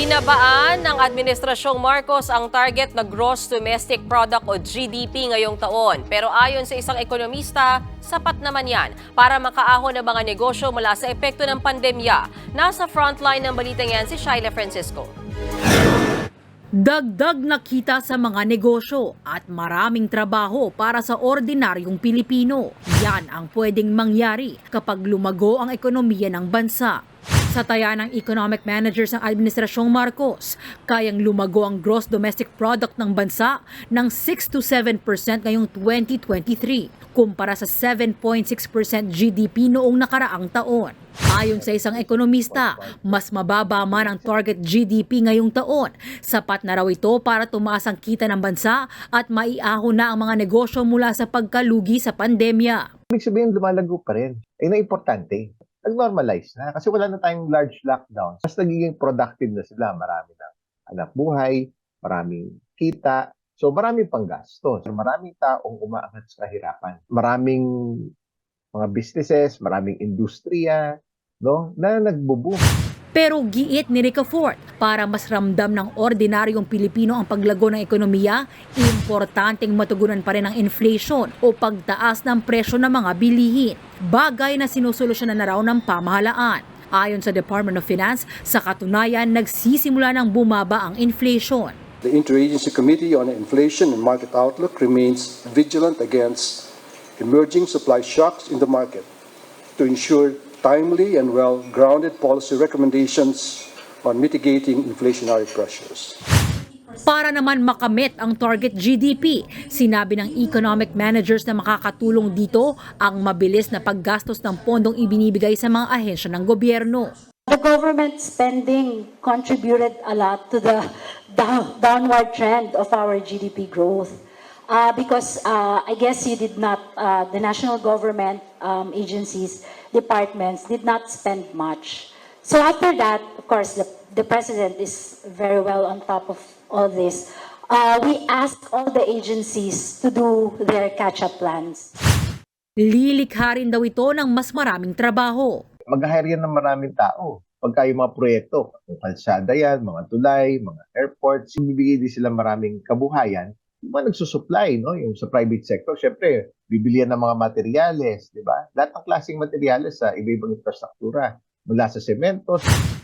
Binabaan ng Administrasyong Marcos ang target na Gross Domestic Product o GDP ngayong taon. Pero ayon sa isang ekonomista, sapat naman yan para makaahon ang mga negosyo mula sa epekto ng pandemya. Nasa frontline ng balitang yan si Shaila Francisco. Dagdag na kita sa mga negosyo at maraming trabaho para sa ordinaryong Pilipino. Yan ang pwedeng mangyari kapag lumago ang ekonomiya ng bansa. Sa taya ng economic managers ng Administrasyong Marcos, kayang lumago ang gross domestic product ng bansa ng 6 to 7% ngayong 2023 kumpara sa 7.6% GDP noong nakaraang taon. Ayon sa isang ekonomista, mas mababa man ang target GDP ngayong taon. Sapat na raw ito para tumaas ang kita ng bansa at maiahon na ang mga negosyo mula sa pagkalugi sa pandemya. Ibig sabihin, lumalago pa rin. Ayun ang importante. Nag-normalize na. Kasi wala na tayong large lockdown. Mas nagiging productive na sila. Marami ng anak buhay, maraming kita. So marami pang gastos. Maraming taong umaangat sa kahirapan. Maraming mga businesses, maraming industriya, no, na nagbo-boom. Pero giit ni Rica Fort, para mas ramdam ng ordinaryong Pilipino ang paglago ng ekonomiya, importanteng matugunan pa rin ang inflation o pagtaas ng presyo ng mga bilihin. Bagay na sinusolusyonan na raw ng pamahalaan. Ayon sa Department of Finance, sa katunayan nagsisimula ng bumaba ang inflation. The Interagency Committee on Inflation and Market Outlook remains vigilant against emerging supply shocks in the market to ensure timely and well-grounded policy recommendations on mitigating inflationary pressures. Para naman makamit ang target GDP, sinabi ng economic managers na makakatulong dito ang mabilis na paggastos ng pondong ibinibigay sa mga ahensya ng gobyerno. The government spending contributed a lot to the down, downward trend of our GDP growth. Uh, because uh, I guess you did not, uh, the national government um, agencies, departments did not spend much. So after that, of course, the, the president is very well on top of all this. Uh, we asked all the agencies to do their catch-up plans. Lilikha rin daw ito ng mas maraming trabaho. Mag-hire yan ng maraming tao. Pagka yung mga proyekto, kung kalsada yan, mga tulay, mga airports, bibigay din sila maraming kabuhayan yung mga nagsusupply, no? yung sa private sector, syempre, bibilihan ng mga materyales, di ba? Lahat ng klaseng materyales sa iba-ibang infrastruktura, mula sa semento,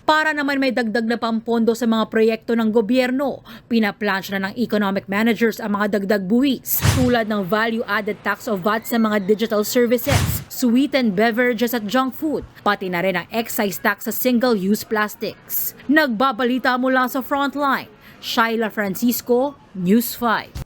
Para naman may dagdag na pampondo sa mga proyekto ng gobyerno, pinaplansya na ng economic managers ang mga dagdag buwis tulad ng value-added tax o VAT sa mga digital services, sweetened beverages at junk food, pati na rin ang excise tax sa single-use plastics. Nagbabalita mula sa Frontline, Shaila Francisco, News 5.